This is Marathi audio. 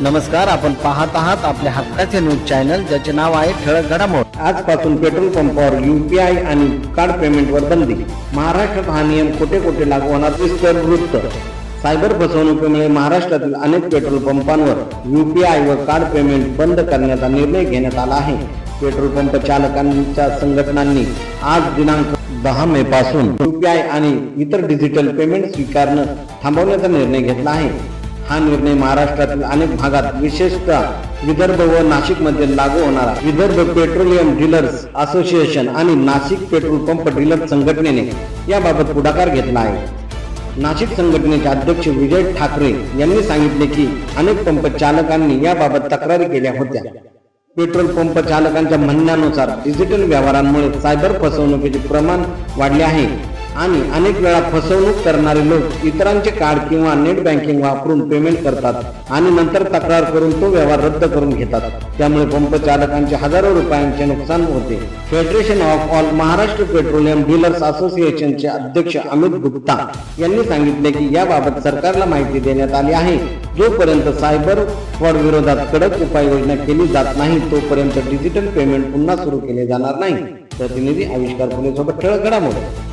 नमस्कार आपण पाहत आहात आपल्या हक्काचे न्यूज चॅनल ज्याचे नाव आहे ठळक घडामोड. आजपासून पेट्रोल पंपावर युपीआय आणि कार्ड पेमेंटवर बंदी. महाराष्ट्रात हा नियम कोठे कोठे लागू होणार विस्तर वृत्त सायबर फसवणुकीमुळे महाराष्ट्रातील अनेक पेट्रोल पंपांवर युपीआय व कार्ड पेमेंट बंद करण्याचा निर्णय घेण्यात आला आहे. पेट्रोल पंप चालकांच्या संघटनांनी आज दिनांक दहा मे पासून युपीआय आणि इतर डिजिटल पेमेंट स्वीकारणं थांबवण्याचा निर्णय घेतला आहे. हा निर्णय महाराष्ट्रातील अनेक भागात विशेषतः विदर्भ व नाशिकमध्ये लागू होणार. विदर्भ पेट्रोलियम डीलर्स असोसिएशन आणि नाशिक पेट्रोल पंप डीलर संघटनेने याबाबत पुढाकार घेतला आहे. नाशिक संघटनेचे अध्यक्ष विजय ठाकरे यांनी सांगितले की अनेक पंप चालकांनी याबाबत तक्रारी केल्या होत्या. पेट्रोल पंप चालकांच्या म्हणण्यानुसार डिजिटल व्यवहारांमुळे सायबर फसवणुकीचे प्रमाण वाढले आहे. आणि अनेक वेळा फसवणूक करणारे लोक इतरांचे कार्ड किंवा नेट बँकिंग वापरून पेमेंट करतात आणि नंतर तक्रार करून तो व्यवहार रद्द करून घेतात. त्यामुळे पंप चालकांचे हजारो रुपयांचे नुकसान होते. Federation of all Maharashtra petroleum dealers असोसिएशनचे अध्यक्ष अमित गुप्ता यांनी सांगितले की याबाबत सरकारला माहिती देण्यात आली आहे. जोपर्यंत सायबर फ्रॉड विरोधात कडक उपाययोजना केली जात नाही तोपर्यंत डिजिटल पेमेंट पुन्हा सुरू केले जाणार नाही. प्रतिनिधी आविष्कार पुणे सोबत ठळक घडामोडी.